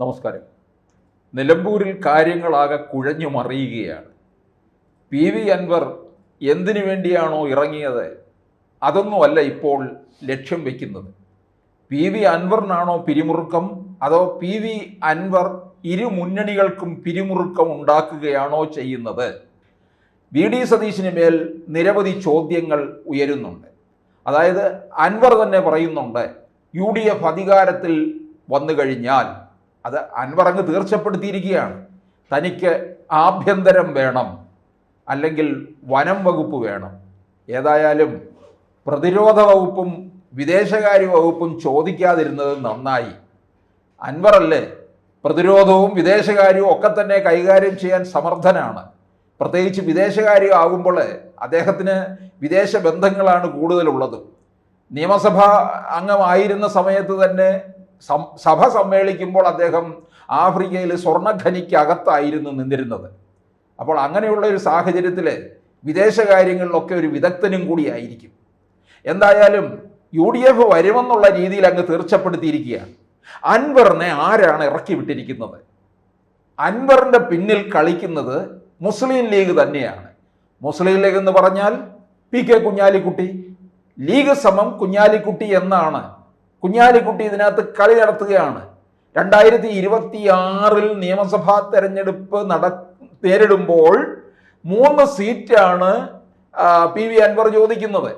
നമസ്കാരം. നിലമ്പൂരിൽ കാര്യങ്ങളാകെ കുഴഞ്ഞു മറിയുകയാണ് പി വി അൻവർ എന്തിനു വേണ്ടിയാണോ ഇറങ്ങിയത്? അതൊന്നുമല്ല ഇപ്പോൾ ലക്ഷ്യം വയ്ക്കുന്നത് പി വി അൻവറിനാണോ പിരിമുറുക്കം? അതോ പി വി അൻവർ ഇരു മുന്നണികൾക്കും പിരിമുറുക്കം ഉണ്ടാക്കുകയാണോ ചെയ്യുന്നത്? വി ഡി സതീശിന് മേൽ നിരവധി ചോദ്യങ്ങൾ ഉയരുന്നുണ്ട്. അതായത് അൻവർ തന്നെ പറയുന്നുണ്ട് യു ഡി എഫ് അധികാരത്തിൽ വന്നു കഴിഞ്ഞാൽ അത് അൻവർ അങ്ങ് തീർച്ചപ്പെടുത്തിയിരിക്കുകയാണ്. തനിക്ക് ആഭ്യന്തരം വേണം. അല്ലെങ്കിൽ വനം വകുപ്പ് വേണം. ഏതായാലും പ്രതിരോധ വകുപ്പും വിദേശകാര്യ വകുപ്പും ചോദിക്കാതിരുന്നത് നന്നായി. അൻവറല്ലേ പ്രതിരോധവും വിദേശകാര്യവും ഒക്കെ തന്നെ കൈകാര്യം ചെയ്യാൻ സമർത്ഥനാണ്. പ്രത്യേകിച്ച് വിദേശകാര്യം ആകുമ്പോൾ അദ്ദേഹത്തിന് വിദേശ ബന്ധങ്ങളാണ് കൂടുതലുള്ളത്. നിയമസഭാ അംഗമായിരുന്ന സമയത്ത് തന്നെ സഭ സമ്മേളിക്കുമ്പോൾ അദ്ദേഹം ആഫ്രിക്കയിൽ സ്വർണഖനിക്കകത്തായിരുന്നു നിന്നിരുന്നത്. അപ്പോൾ അങ്ങനെയുള്ള ഒരു സാഹചര്യത്തിൽ വിദേശകാര്യങ്ങളിലൊക്കെ ഒരു വിദഗ്ധനും കൂടിയായിരിക്കും എന്തായാലും യു ഡി എഫ് വരുമെന്നുള്ള രീതിയിൽ അങ്ങ് തീർച്ചപ്പെടുത്തിയിരിക്കുകയാണ്. അൻവറിനെ ആരാണ് ഇറക്കി വിട്ടിരിക്കുന്നത്? അൻവറിന്റെ പിന്നിൽ കളിക്കുന്നത് മുസ്ലിം ലീഗ് തന്നെയാണ്. മുസ്ലിം ലീഗ് എന്ന് പറഞ്ഞാൽ പി കെ കുഞ്ഞാലിക്കുട്ടി. ലീഗ് സമം കുഞ്ഞാലിക്കുട്ടി എന്നാണ് കുഞ്ഞാലിക്കുട്ടി ഇതിനകത്ത് കളി നടത്തുകയാണ്. രണ്ടായിരത്തി ഇരുപത്തി ആറിൽ നിയമസഭാ തെരഞ്ഞെടുപ്പ് നട നേരിടുമ്പോൾ മൂന്ന് സീറ്റാണ് പി വി അൻവർ ചോദിക്കുന്നത്.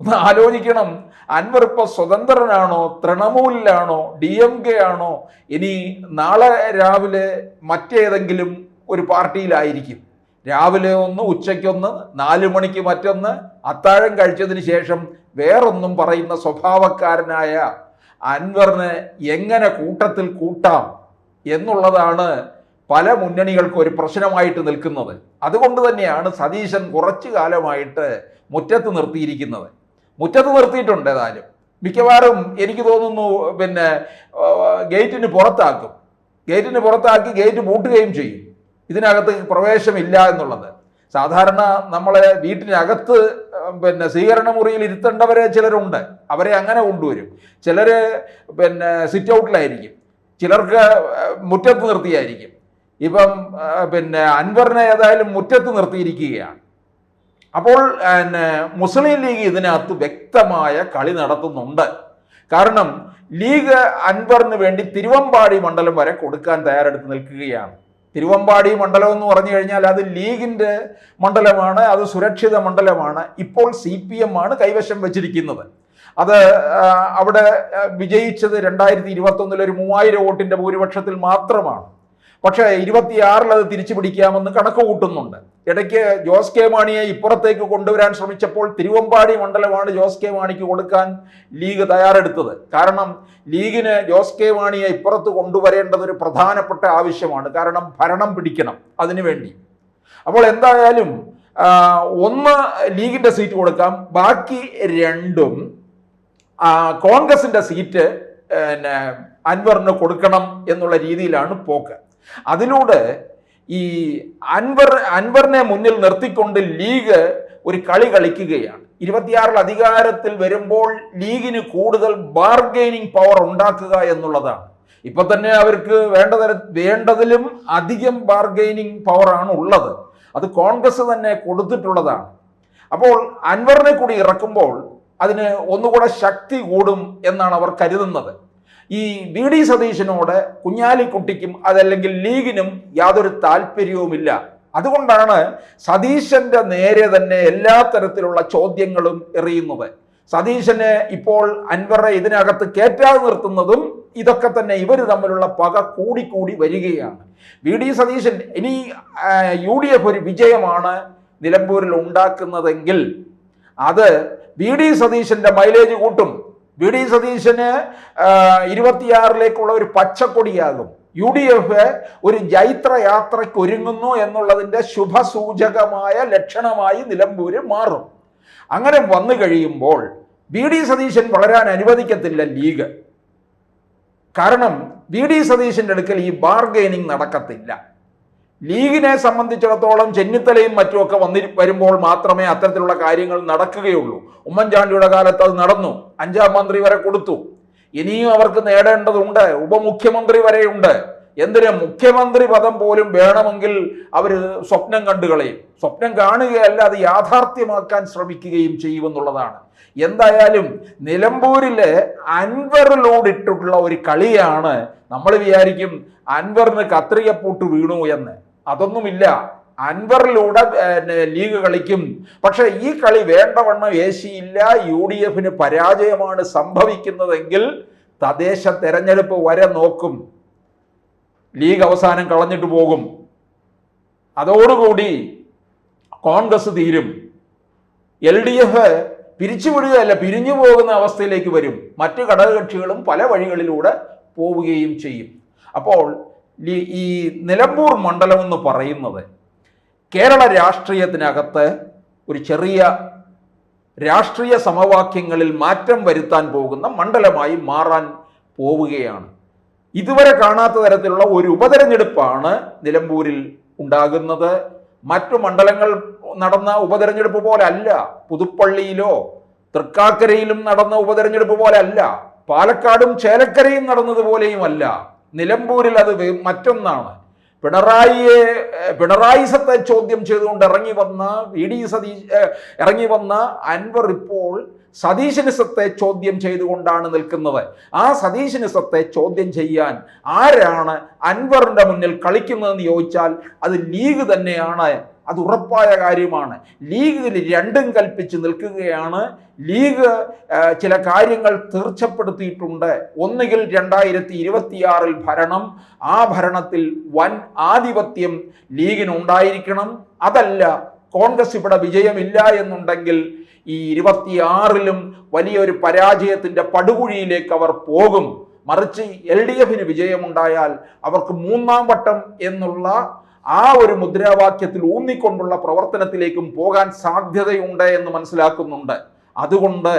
ഒന്ന് ആലോചിക്കണം. അൻവർ ഇപ്പോൾ സ്വതന്ത്രനാണോ? തൃണമൂലിലാണോ? ഡി എം കെ ആണോ? ഇനി നാളെ രാവിലെ മറ്റേതെങ്കിലും ഒരു പാർട്ടിയിലായിരിക്കും. രാവിലെ ഒന്ന് ഉച്ചയ്ക്കൊന്ന് നാല് മണിക്ക് മറ്റൊന്ന് അത്താഴം കഴിച്ചതിന് ശേഷം വേറൊന്നും പറയുന്ന സ്വഭാവക്കാരനായ അൻവറിന് എങ്ങനെ കൂട്ടത്തിൽ കൂട്ടാം എന്നുള്ളതാണ് പല മുന്നണികൾക്കും ഒരു പ്രശ്നമായിട്ട് നിൽക്കുന്നത്. അതുകൊണ്ട് തന്നെയാണ് സതീശൻ കുറച്ചു കാലമായിട്ട് മുറ്റത്ത് നിർത്തിയിരിക്കുന്നത്. മുറ്റത്ത് നിർത്തിയിട്ടുണ്ട് ഏതായാലും. മിക്കവാറും എനിക്ക് തോന്നുന്നു പിന്നെ ഗേറ്റിന് പുറത്താക്കും. ഗേറ്റിന് പുറത്താക്കി ഗേറ്റ് പൂട്ടുകയും ചെയ്യും. ഇതിനകത്ത് പ്രവേശമില്ല എന്നുള്ളത്. സാധാരണ നമ്മളെ വീട്ടിനകത്ത് പിന്നെ സ്വീകരണ മുറിയിൽ ഇരുത്തേണ്ടവരെ ചിലരുണ്ട്. അവരെ അങ്ങനെ കൊണ്ടുവരും. ചിലർ പിന്നെ സിറ്റ് ഔട്ടിലായിരിക്കും ചിലർക്ക് മുറ്റത്ത് നിർത്തിയായിരിക്കും. ഇപ്പം പിന്നെ അൻവറിനെ ഏതായാലും മുറ്റത്ത് നിർത്തിയിരിക്കുകയാണ്. അപ്പോൾ പിന്നെ മുസ്ലിം ലീഗ് ഇതിനകത്ത് വ്യക്തമായ കളി നടത്തുന്നുണ്ട്. കാരണം ലീഗ് അൻവറിന് വേണ്ടി തിരുവമ്പാടി മണ്ഡലം വരെ കൊടുക്കാൻ തയ്യാറെടുത്ത് നിൽക്കുകയാണ്. തിരുവമ്പാടി മണ്ഡലം എന്ന് പറഞ്ഞു കഴിഞ്ഞാൽ അത് ലീഗിന്റെ മണ്ഡലമാണ് അത് സുരക്ഷിത മണ്ഡലമാണ്. ഇപ്പോൾ സി പി എം ആണ് കൈവശം വെച്ചിരിക്കുന്നത്. അത് അവിടെ വിജയിച്ചത് രണ്ടായിരത്തി ഇരുപത്തൊന്നിൽ ഒരു മൂവായിരം വോട്ടിന്റെ ഭൂരിപക്ഷത്തിൽ മാത്രമാണ്. പക്ഷേ ഇരുപത്തിയാറിൽ അത് തിരിച്ചു പിടിക്കാമെന്ന് കണക്ക് കൂട്ടുന്നുണ്ട് ഇടയ്ക്ക് ജോസ് കെ മാണിയെ ഇപ്പുറത്തേക്ക് കൊണ്ടുവരാൻ ശ്രമിച്ചപ്പോൾ തിരുവമ്പാടി മണ്ഡലമാണ് ജോസ് കെ മാണിക്ക് കൊടുക്കാൻ ലീഗ് തയ്യാറെടുത്തത്. കാരണം ലീഗിന് ജോസ് കെ മാണിയെ ഇപ്പുറത്ത് കൊണ്ടുവരേണ്ടത് ഒരു പ്രധാനപ്പെട്ട ആവശ്യമാണ്. കാരണം ഭരണം പിടിക്കണം അതിനുവേണ്ടി അപ്പോൾ എന്തായാലും ഒന്ന് ലീഗിന്റെ സീറ്റ് കൊടുക്കാം. ബാക്കി രണ്ടും കോൺഗ്രസിന്റെ സീറ്റ് പിന്നെ അൻവറിന് കൊടുക്കണം എന്നുള്ള രീതിയിലാണ് പോക്ക്. അതിലൂടെ ഈ അൻവർ അൻവറിനെ മുന്നിൽ നിർത്തിക്കൊണ്ട് ലീഗ് ഒരു കളി കളിക്കുകയാണ്. ഇരുപത്തിയാറിൽ അധികാരത്തിൽ വരുമ്പോൾ ലീഗിന് കൂടുതൽ ബാർഗെയിനിങ് പവർ ഉണ്ടാക്കുക എന്നുള്ളതാണ്. ഇപ്പൊ തന്നെ അവർക്ക് വേണ്ട തര വേണ്ടതിലും അധികം ബാർഗെയിനിങ് പവറാണ് ഉള്ളത്. അത് കോൺഗ്രസ് തന്നെ കൊടുത്തിട്ടുള്ളതാണ്. അപ്പോൾ അൻവറിനെ കൂടി ഇറക്കുമ്പോൾ അതിന് ഒന്നുകൂടെ ശക്തി കൂടും എന്നാണ് അവർ കരുതുന്നത്. ഈ വി ഡി സതീശനോട് കുഞ്ഞാലിക്കുട്ടിക്കും അതല്ലെങ്കിൽ ലീഗിനും യാതൊരു താല്പര്യവുമില്ല. അതുകൊണ്ടാണ് സതീശന്റെ നേരെ തന്നെ എല്ലാ തരത്തിലുള്ള ചോദ്യങ്ങളും എറിയുന്നത്. സതീശനെ ഇപ്പോൾ അൻവറെ ഇതിനകത്ത് കയറ്റാതെ നിർത്തുന്നതും ഇതൊക്കെ തന്നെ ഇവർ തമ്മിലുള്ള പക കൂടിക്കൂടി വരികയാണ്. വി ഡി സതീശൻ ഇനി യു ഡി എഫ് ഒരു വിജയമാണ് നിലമ്പൂരിൽ ഉണ്ടാക്കുന്നതെങ്കിൽ അത് വി ഡി സതീശന്റെ മൈലേജ് കൂട്ടും. വി ഡി സതീശന് ഇരുപത്തിയാറിലേക്കുള്ള ഒരു പച്ചക്കൊടിയാകും. യു ഡി എഫ് ഒരു ജൈത്ര യാത്രയ്ക്ക് ഒരുങ്ങുന്നു എന്നുള്ളതിന്റെ ശുഭസൂചകമായ ലക്ഷണമായി നിലമ്പൂര് മാറും. അങ്ങനെ വന്നു കഴിയുമ്പോൾ വി ഡി സതീശൻ വളരാൻ അനുവദിക്കത്തില്ല ലീഗ്. കാരണം വി ഡി സതീശന്റെ അടുക്കൽ ഈ ബാർഗെയിനിങ് നടക്കത്തില്ല. ലീഗിനെ സംബന്ധിച്ചിടത്തോളം ചെന്നിത്തലയും മറ്റുമൊക്കെ വന്നി വരുമ്പോൾ മാത്രമേ അത്തരത്തിലുള്ള കാര്യങ്ങൾ നടക്കുകയുള്ളൂ. ഉമ്മൻചാണ്ടിയുടെ കാലത്ത് അത് നടന്നു. അഞ്ചാം മന്ത്രി വരെ കൊടുത്തു. ഇനിയും അവർക്ക് നേടേണ്ടതുണ്ട്. ഉപമുഖ്യമന്ത്രി വരെയുണ്ട്. എന്തിന്? മുഖ്യമന്ത്രി പദം പോലും വേണമെങ്കിൽ അവർ സ്വപ്നം കണ്ടുകളയും സ്വപ്നം കാണുകയല്ല അത് യാഥാർത്ഥ്യമാക്കാൻ ശ്രമിക്കുകയും ചെയ്യുമെന്നുള്ളതാണ് എന്തായാലും നിലമ്പൂരിലെ അൻവറിലോടിട്ടുള്ള ഒരു കളിയാണ് നമ്മൾ വിചാരിക്കും അൻവറിന് കത്രികപ്പൂട്ട് വീണു എന്ന്. അതൊന്നുമില്ല. അൻവറിലൂടെ ലീഗ് കളിക്കും. പക്ഷെ ഈ കളി വേണ്ടവണ്ണം ഏശിയില്ല യു ഡി എഫിന് പരാജയമാണ് സംഭവിക്കുന്നതെങ്കിൽ തദ്ദേശ തെരഞ്ഞെടുപ്പ് വരെ നോക്കും. ലീഗ് അവസാനം കളഞ്ഞിട്ട് പോകും. അതോടുകൂടി കോൺഗ്രസ് തീരും. എൽ ഡി എഫ് പിരിച്ചുവിടുകയല്ല പിരിഞ്ഞു പോകുന്ന അവസ്ഥയിലേക്ക് വരും. മറ്റു ഘടകകക്ഷികളും പല വഴികളിലൂടെ പോവുകയും ചെയ്യും. അപ്പോൾ ഈ- നിലമ്പൂർ മണ്ഡലം എന്ന് പറയുന്നത് കേരള രാഷ്ട്രീയത്തിനകത്ത് ഒരു ചെറിയ രാഷ്ട്രീയ സമവാക്യങ്ങളിൽ മാറ്റം വരുത്താൻ പോകുന്ന മണ്ഡലമായി മാറാൻ പോവുകയാണ്. ഇതുവരെ കാണാത്ത തരത്തിലുള്ള ഒരു ഉപതെരഞ്ഞെടുപ്പാണ് നിലമ്പൂരിൽ ഉണ്ടാകുന്നത്. മറ്റു മണ്ഡലങ്ങൾ നടന്ന ഉപതെരഞ്ഞെടുപ്പ് പോലെ അല്ല പുതുപ്പള്ളിയിലോ തൃക്കാക്കരയിലും നടന്ന ഉപതെരഞ്ഞെടുപ്പ് പോലെ അല്ല പാലക്കാടും ചേലക്കരയും നടന്നതുപോലെയും അല്ല നിലമ്പൂരിൽ അത് മറ്റൊന്നാണ്. പിണറായിയെ പിണറായി പിണറായിസത്തെ ചോദ്യം ചെയ്തുകൊണ്ട് ഇറങ്ങി വന്ന വി ഡി സതീശ് ഇറങ്ങി വന്ന അൻവർ ഇപ്പോൾ സതീശനിസത്തെ ചോദ്യം ചെയ്തുകൊണ്ടാണ് നിൽക്കുന്നത്. ആ സതീശനിസത്തെ ചോദ്യം ചെയ്യാൻ ആരാണ് അൻവറിന്റെ മുന്നിൽ കളിക്കുന്നതെന്ന് ചോദിച്ചാൽ അത് ലീഗ് തന്നെയാണ്. അത് ഉറപ്പായ കാര്യമാണ്. ലീഗിൽ രണ്ടും കൽപ്പിച്ച് നിൽക്കുകയാണ്. ലീഗ് ചില കാര്യങ്ങൾ തീർച്ചപ്പെടുത്തിയിട്ടുണ്ട്. ഒന്നുകിൽ രണ്ടായിരത്തി ഇരുപത്തിയാറിൽ ഭരണം ആ ഭരണത്തിൽ വൻ ആധിപത്യം ലീഗിനുണ്ടായിരിക്കണം അതല്ല കോൺഗ്രസ് ഇവിടെ വിജയമില്ല എന്നുണ്ടെങ്കിൽ ഈ ഇരുപത്തിയാറിലും വലിയൊരു പരാജയത്തിന്റെ പടുകുഴിയിലേക്ക് അവർ പോകും. മറിച്ച് എൽ ഡി എഫിന് വിജയമുണ്ടായാൽ അവർക്ക് മൂന്നാം വട്ടം എന്നുള്ള ആ ഒരു മുദ്രാവാക്യത്തിൽ ഊന്നിക്കൊണ്ടുള്ള പ്രവർത്തനത്തിലേക്കും പോകാൻ സാധ്യതയുണ്ട് എന്ന് മനസ്സിലാക്കുന്നുണ്ട്. അതുകൊണ്ട്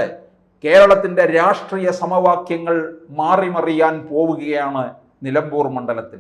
കേരളത്തിന്റെ രാഷ്ട്രീയ സമവാക്യങ്ങൾ മാറിമറിയാൻ പോവുകയാണ് നിലമ്പൂർ മണ്ഡലത്തിൽ.